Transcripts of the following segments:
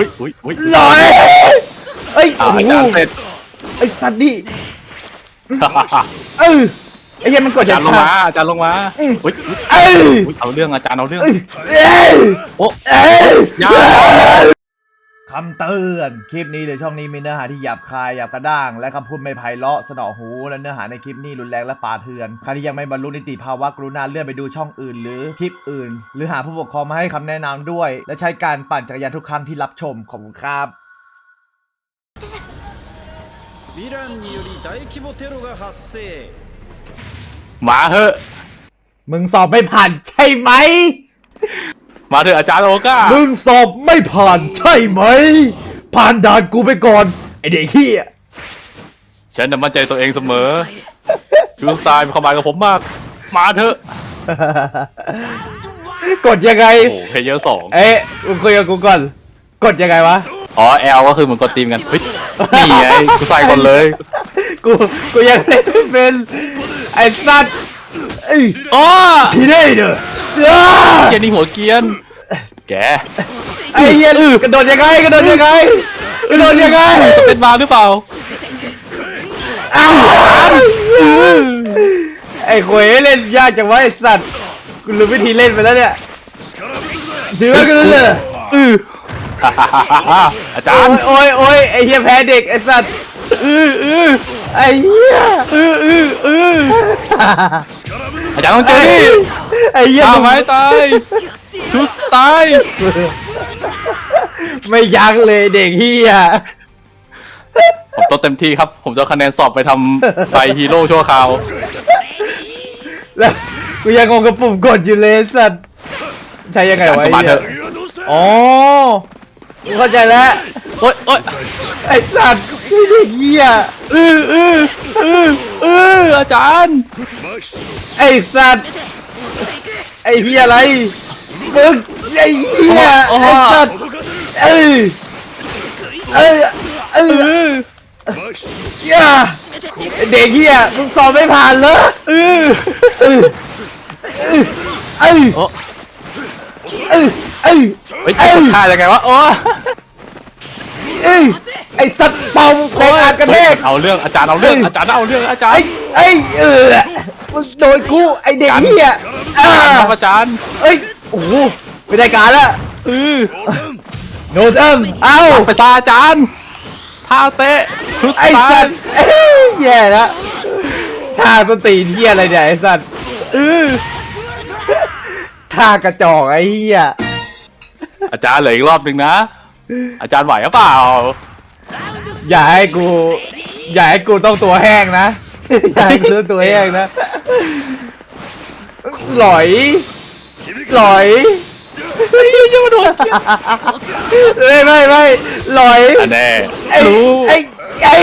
อุ้ยอุ้ยอุ้ยลอยเอ้ยอ่าโอ้อาโหจารย์เสร็จไอ้สัตว์นี่เออไอ้เหี้ยมันกดอาจารย์ลงมาอาจารย์ลงมาอุ้ยอุ้ยเอ้ย อุ้ยเอาเรื่องอาจารย์เอาเรื่อง เอ้ยเอ้ยโอ้เอ้ยยา คำเตือน คลิปนี้หรือช่องนี้มีเนื้อหาที่หยาบคายหยาบกระด้าง และคำพูดไม่ไพเราะสนอหู และเนื้อหาในคลิปนี้รุนแรงและป่าเถื่อน ใครที่ยังไม่บรรลุนิติภาวะกรุณาเลื่อนไปดูช่องอื่น หรือคลิปอื่น หรือหาผู้ปกครองมาให้คำแนะนำด้วย และใช้การปั่นจักรยานทุกครั้งที่รับชมขอบคุณครับ ヴィランにより大規模テロが発生 มาเถอะ มึงสอบไม่ผ่านใช่ไหม มาเถอะอาจารย์โอก้ามึงสอบไม่ผ่านใช่ไหม ผ่านด่านกูไปก่อน ไอเด็กเฮียฉันน่ะมั่นใจตัวเองเสมอชูสไตล์มีความหมายกับผมมาก มาเถอะกดยังไงโอ้โหเพลเยอร์สองเอ๊ะมึงคุยกับกูก่อน กดยังไงวะอ๋อแอลก็คือเหมือนกดตีมกันเฮ้ยนี่ไงกูใส่ก่อนเลย กูกูยังเล่นไม่เป็นไอ้สัตว์เอ้ยอ๋อทีได้เด้ออ้าเกียร์นี่หัวเกรียน แกไอ้เหี้ยกระโดดยังไงกระโดดยังไงกระโดดยังไงเป็นมาหรือเปล่าอ้าวไอ้ขวยเล่นยากจังวะไอ้สัตว์กูรู้วิธีเล่นไปแล้วเนี่ยถือว่ากูรู้เลยอืออาจารย์โอ้ยโอ้ยไอ้เฮียแพ้เด็กไอ้สัตว์อืออือไอ้เหี้ยอืออืออืออาจารย์ต้องเจอนี่ไอ้เหี้ยตามึมงไม้ตาย ชูสไตล์ไม่ยั้งเลยเด็กเฮียผมต้องเต็มที่ครับ ผมจะเอาคะแนนสอบไปทำไปฮีโร่ชั่วคราว แล้วกูยังงงกับปุ่มกดอยู่เลยไอ้สัตว์ใช้ยังไงวะไอ้มาเถเหี้ยอะอ๋อกูเข้าใจแล้ว โอ๊ยโอ๊ยไอ้สัตว์ไอ้เด็กเฮียอืออืออืออืออาจารย์ ไอ้สัตว์ไอ้เฮียอะไร มึงไอ้เฮียโอ้โห ไอ้สัตว์เอ้ยเอ้ยเอ้ยอือเหี้ยไอ้เด็กเฮียมึงสอบไม่ผ่านเลยอือเอ้ยเอ้ยโอ้ เอ้ยเอ้ยเฮ้ยเอ้ยท่ายังไงวะโอ้เอ้ยไอ้สัตว์เป่าโคงอัดกระแทก เอาเรื่องอาจารย์เอาเรื่องอาจารย์เอาเรื่องอาจารไอ้ย์ไอ้เออมึงโดนกูไอ้เด็กเฮียอ่าครับอาจารย์ เอ้ย โอ้โหไม่ได้การละอือโนเทิมเอ้าไปตาอาจารย์ท่าเตะชุดสไอ้ไตสัตล์ว์เอ้ยแย่ละท่าต้นตีนเฮียอะไรเนี่ยไอ้สัตว์อือท่ากระจอกไอ้เฮียอาจารย์เหลืออีกรอบหนึ่งนะ อาจารย์ไหวหรือเปล่า อย่าให้กูอย่าให้กูต้องตัวแห้งนะ อย่าให้กูต้องตัวแห้งนะหลอย หลอยยังมาโดนไม่ไม่ไม่หลอยอันแน่ไอ้รู้ไอ้ไอ้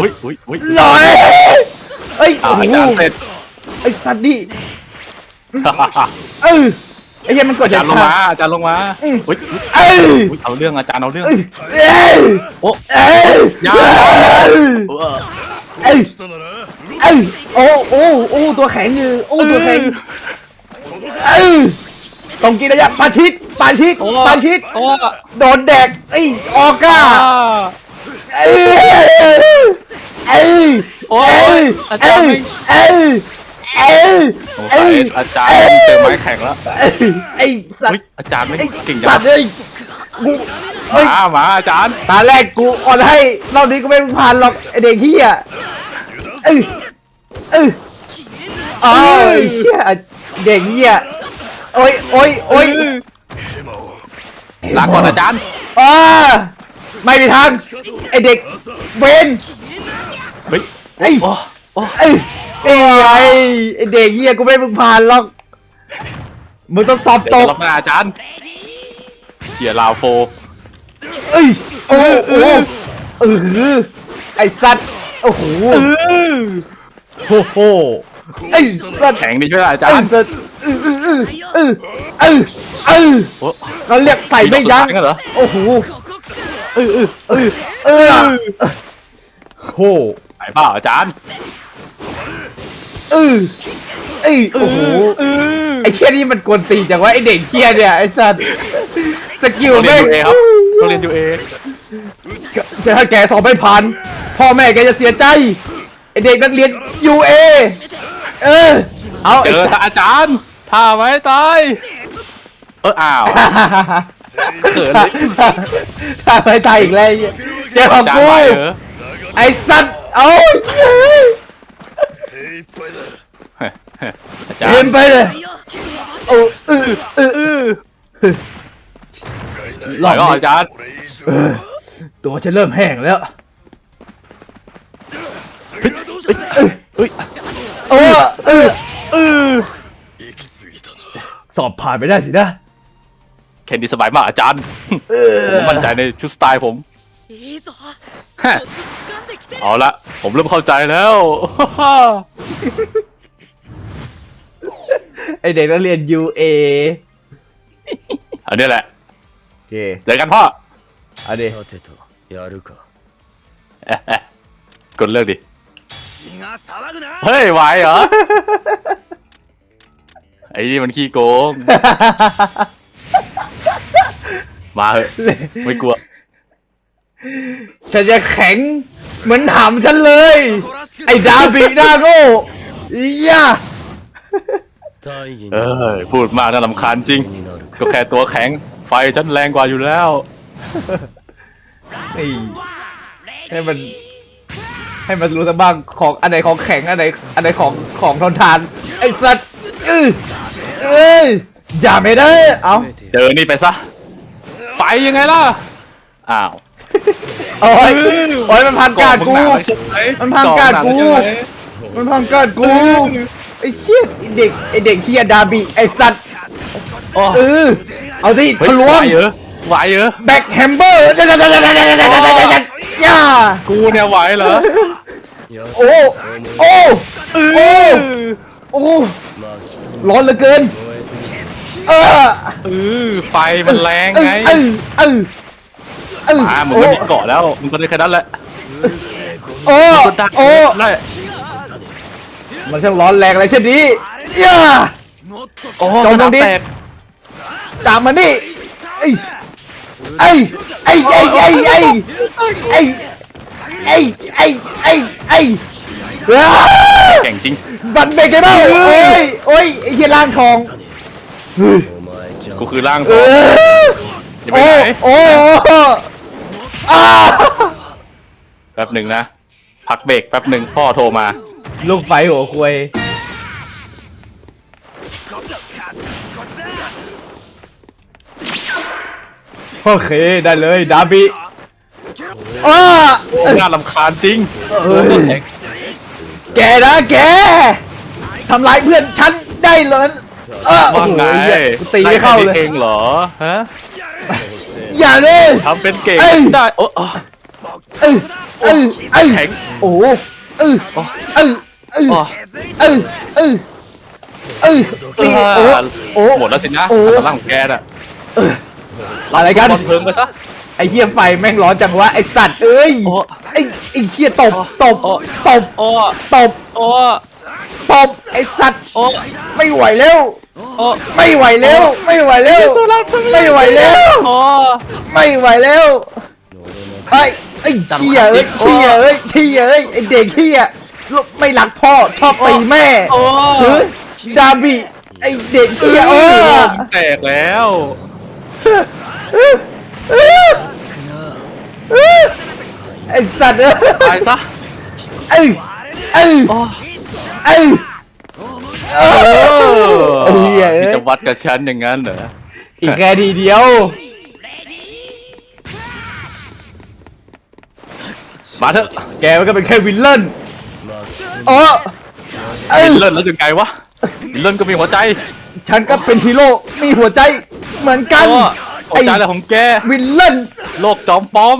อุ้ยอุ้ยอุ้ยหลอยไอ้ยอ่าโอ้อาโหจารย์เสร็จไอ้สัตว์นี่เออไอ้เหี้ยมันกดอาจารย์ลงมาอาจารย์ลงมาอุ้ยอุ้ยเอ้ยอุ๊ยเอาเรื่องอาจารย์เอาเรื่องเอ้ยเอ้ยโอ้เอ้ยยาเอ้ยเอ้ยโอ้โอ้โอ้ตัวแข็งอยู่โอ้ตัวแข็งเอ้ย ต้องกินระยะปาชิดปาชิดโอ้ปาชิดโอ้ โดนแดกไอ้ยออก้าอ่าเอ้ยเอ้ยโอ้เอ้ยยอาจารย์ไม่เอ้ยเอ้ยสงเอ้สัยยอาจารย์เจอไม้แข็งแล้วเอ้ยไอ้สัตอุ้ยว์อาจารย์ไม่ไอ้เก่งสัจัตงว์เลยกูเฮ้ยมามาอาจารย์ตาแรกกูอ่อนให้รอบนี้กูไม่ผ่านหรอกไอเด็กเฮียเอ้ยเอ้ยเอ้ยเฮียเด็กเฮีย โอ้ยโอ้ยโอ้ยลาก่อนอาจารย์อ่าไม่มีทางไอเด็กเวนเฮ้ยไอ้ยโอ้โอ้เอ้ยไอ้ไงไอเด็กเฮียกูไม่มึงผ่านหรอกมึงต้องสอบเดี๋ยวตกรับหน้าอาจารย์เกียร์ลาวโฟเอ้ยโอ้โหเออไอสัตว์โอ้โหโอ้โหไอสัตว์แข็งดีช่วยอาจารเออย์เออเออเออเออโอ้เขาเรียกใส่ไม่ยั้งมีดอกสุดท้ายกันเหรอโอ้โหเออเออเออเออโหไหนเปล่าอาจารย์เออเอ้โอ้โหเออไอ้เคียนี่มันกวนตีจังวะไอ้เด็กเคียเนี่ยไอ้สัตว์สกิลเรียแม่งดูเองครับต้องเรียนอยู่เอจะถ้าแกสอบไม่ผ่านพ่อแม่แกจะเสียใจไอเด็กนักเรียนยูเอเออเอาเจอท่าอาจารย์ ท่าไม้ตาย เอออ้าวเขินเลยถ้าไม่ตายอีกแล้วเจอของอาจารกูย์ไหวเหรอไอสัตว์เอาเฮ้ยอาจารเรียนย์ไปเลยโอ้เออเอออื้อหไหลวอกก็นี่อาจารย์ตัวฉันเริ่มแห้งแล้วเฮ้ยเออเออเออ สอบผ่านไปได้สินะ แคนดี้สบายมากอาจารย์ เออ ผมมั่นใจในชุดสไตล์ผม いいぞ ฮะ 掴んできてる เอาละ ผมเริ่มเข้าใจแล้ว ไอเด็กนักเรียนยูเอ อันนี้แหละ โอเค เจอกันพ่อ เอาดิ さてとやるか เอ๊ะเอ๊ะกดเลิกดิ 血が騒ぐな เฮ้ยไหวเหรอ ไอ้นี่มันขี้โกง มาเหอะไม่กลัว ฉันจะแข็งเหมือนถามฉันเลย ไอ้ดาบิกดาโก้อย่าเออพูดมากน่าลำคาญจริง ก็แค่ตัวแข็ง ไฟฉันแรงกว่าอยู่แล้วให้มัน ให้มันรู้สักบ้างของอันไหนของแข็งอันไหนอันไหนของของทนทาน ไอ้สัตว์ เอ้ยเอ้ยอย่าไม่ได้ เอาเดินนี่ไปซะ ไปยังไงล่ะ อ้าว โอ้ยโอ้ยมันพันการกู มันพันการกู มันพันการกู ไอ้เชี่ยเด็กไอ้เด็กเฮียดาบีไอ้สัตว์เออเอาดิทะลวงไหวเหรอแบ็คแฮมเบอร์ย่ากูเนี่ยไหวเหรอ โอ้ โอ้ โอ้ โอ้ ร้อนเหลือเกิน เออเออไฟมันแรงไงเออเออเออมามึงก็มีเกาะแล้วมึงก็ได้แค่นั้นแหละโอ้กดดันโอ้ได้มันช่างร้อนแรงอะไรเช่นนี้ย่าโอ้จมลงดิแตกตามมานี่ไอ้ไอ้ไอ้ไอ้ไอ้ไอ้ไอ้ไอ้ไอ้ แข่งจริง บันเบรกเกเบิลโอ้ยโอ้ยไอ้เหี้ยร่างทองกูคือร่างทองจะไปไหนโอ้อ้แป๊บหนึ่งนะ พักเบรกแป๊บหนึ่งพ่อโทรมา ลูกไฟหัวควยโอเคได้เลยดาบิอ้า โอ้น่ารำคาญจริงเฮ้ย แกนะแกทำร้ายเพื่อนฉันได้เลยเออโอ้ว่าโหไงเหี้ยกูตีไม่เข้าเลยได้แค่นี้เองเหรอฮะอย่าเลยทำเป็นเก่งเอ้ยได้โอ้อ๋อเออเออเออแข็งโอ้โหเออเออเอออ๋อเออเออเออตีโอ้โอ้หมดแล้วสินะโอ้กำลังของแกน่ะอะไรกัน บอลเพลิงไปซะ ไอ้เหี้ยไฟแม่งร้อนจังวะไอ้สัตว์เอ้ยโอ้ ไอ้ไอ้เหี้ยตบตบโอ้ตบโอ้ตบโอ้ตบไอ้สัตว์โอ้ไม่ไหวแล้วโอ้ไม่ไหวแล้ว ไม่ไหวแล้วไม่ไหวแล้ว โอ้ ไม่ไหวแล้วไอ้ไอ้เหี้ยเอ้ยโอ้เหี้ยเอ้ยเหี้ยเอ้ยไอ้เด็กเหี้ยลูกไม่รักพ่อชอบตีแม่โอ้เฮ้ยดาบิไอ้เด็กเหี้ยเออมันแตกแล้ว ไอ้สัตว์เอ้ยซะเอ้ไอ้โอ้เอ้ยเออเหี้ยจะวัดกับฉันอย่างนั้นเหรออีกแค่ทีเดียว มาเถอะแกก็เป็นแค่วินเลนเออวินเลนแล้วยังไงวะวินเลนก็มีหัวใจ ฉันก็เป็นฮีโร่มีหัวใจเหมือนกัน อาจานอะไรของแก วินเล่นโลกจอมป้อม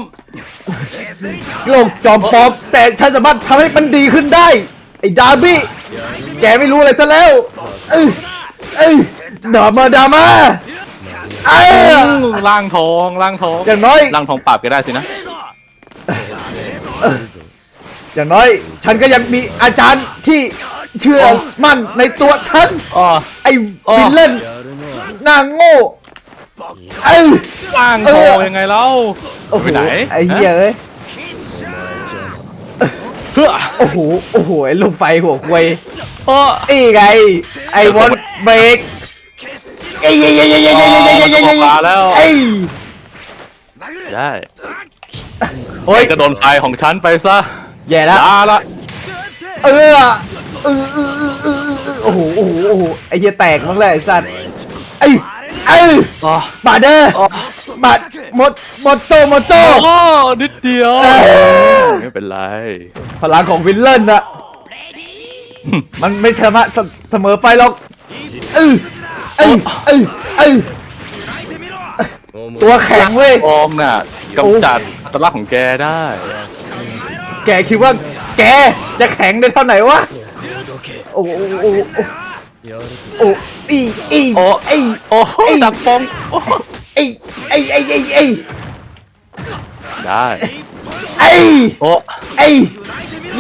โลกจอมป้อมแต่ฉันสามารถทำให้มันดีขึ้นได้ ไอ้ดาบี้ แกไม่รู้อะไรซะแล้ว เอ้ยเอ้ยดามาดามาไอ้ล่างทองล่างทองอย่างน้อย ล่างทองปราบก็ได้สินะ อย่างน้อย ฉันก็ยังมีอาจารย์ที่เชื่อมั่นในตัวฉัน อ๋อ ไอ้วินเล่นนางโง่ เอ้ยว่างเอโตอยังไงเล่า โอ้โหไปไหน ไอ้เหี้ยเอ้ยเพื่อโอ้โหโอ้โหไอ้ลูกไฟหัวควยโอ้นี่ไงไอ้วอนเบรกเอ้ยเอ้ยเอ้ยเอ้ยเอ้ยเอ้ยเอ้ยเอ้ยเอ้ยเอ้ยมาแล้วเอ้ยได้โอ้ยกระโดนไฟของฉันไปซะแย่แล้ว ลาละเออเออเออเออเออเออโอ้โห โอ้โห โอ้โห ไอ้เหี้ยแตกมั้งเลยไอ้สัตว์ไอ้ ไอ้ยอ๋อบาดเดอร์อ๋อบาดหมดหมดโตหมดโต โอ้นิดเดียว เออ ไม่เป็นไร พลังของวินเลนอะมันไม่เสมอเสมอไปหรอกเออเออเออเออตัวแข็งเว้ยฟองน่ะกำจัดอัตลักษณ์ของแกได้ แกคิดว่า แกจะแข็งได้เท่าไหนวะ โอ้โอ้โอ้โอ้โอ้อีอีโอ้ไอ้โอ้ดักฟองโอ้ไอ้ไอ้ไอ้ไอ้ไอ้ได้ไอ้โอ้ไอ้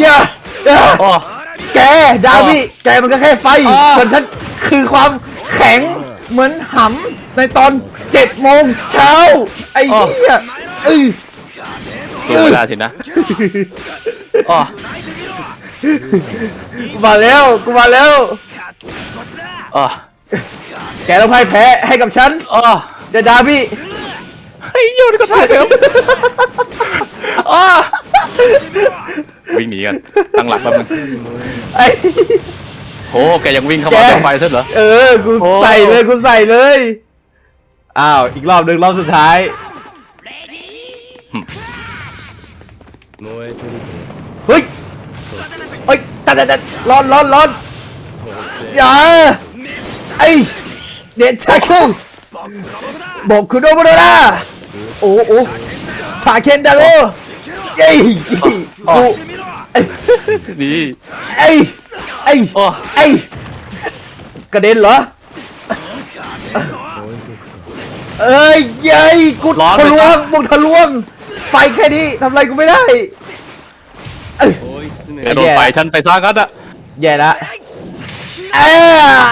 อย่าอย่าโอ้แกดาวิแกมันก็แค่ไฟอ๋อส่วนฉันคือความแข็งเหมือนหำในตอนเจ็ดโมงเช้าไอ้เหี้ยเอ้ยสู้ไม่ได้สินะอ๋อกูมาแล้วกูมาแล้ว อ๋อแกต้องพ่ายแพ้ให้กับฉันอ๋อเดยวดาวิไอ้ยนก็ถ่ายเถอะอ๋อวิ่งหนีกันตั้งหลักแป๊บนึงไอ้โอ้แกยังวิ่งเข้ามาแกตรงไฟใช่เหรอเออกูโอ้ใส่เลยกูใส่เลยอ้าวอีกรอบหนึ่งรอบสุดท้ายเฮ้ยเฮ้ยตัดตัดตัดร้อนร้อนร้อนอย่า ไอ้เด็ดชาคุบอกคุณโดโมโดราโอ้โอ้ชาเคนดาโรเย้กูไอ้นี่ไอ้ไอ้โอ้ไอ้กระเด็นเหรอเอ้ยเยัยกูร้อนทะไปลวซะงบุกทะลวงไฟแค่นี้ทำอะไรกูไม่ได้เอ้ยแกโดนไฟฉันไปซะงั้นอะแย่ละ เอ้ย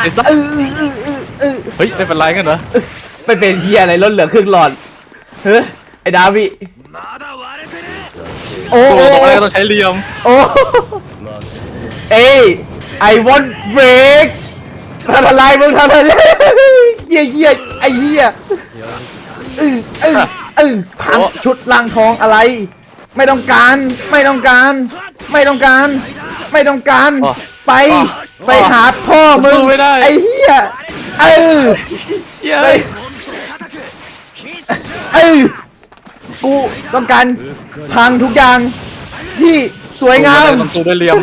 ไอ้สัสเออเออเออเออเฮ้ยไม่เป็นไรกันเหรอไม่เป็นเฮียอะไรล้นเหลือครึ่งหลอดเฮ้ยไอ้ดาวิโอ้สู้โอ้ตรงนั้นก็ต้องใช้เหลี่ยมโอ้เอ้ยไอวอนเบรกทำอะไรมึงทำอะไรเหี้ยเหี้ยไอ้เหี้ยเออเออเออพังชุดล่างทองอะไร ไม่ต้องการ ไม่ต้องการ ไม่ต้องการ ไม่ต้องการ ไป ไปหาพ่อมึงสู้ไม่ได้ ไอ้เหี้ยเออเย้เฮ้ยเออกูต้องการพังทุกอย่างที่สวยงาม ต้องสู้ด้วยเหลี่ยม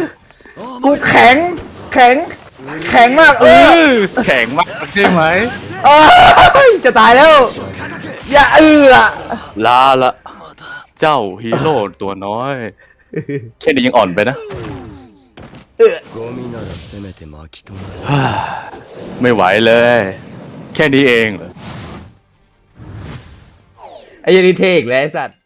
กูแข็ง แข็ง แข็งมากเอเอออแข็งมากใช่ไหมเอ้ยจะตายแล้ว อย่าเอือลาละ เจ้าฮีโร่ตัวน้อยแค่นี้ยังอ่อนไปนะ ฮ่าไม่ไหวเลย แค่นี้เองเหรอ ไอ้ยันนี่เท่อีกแล้ไอ้สัตว์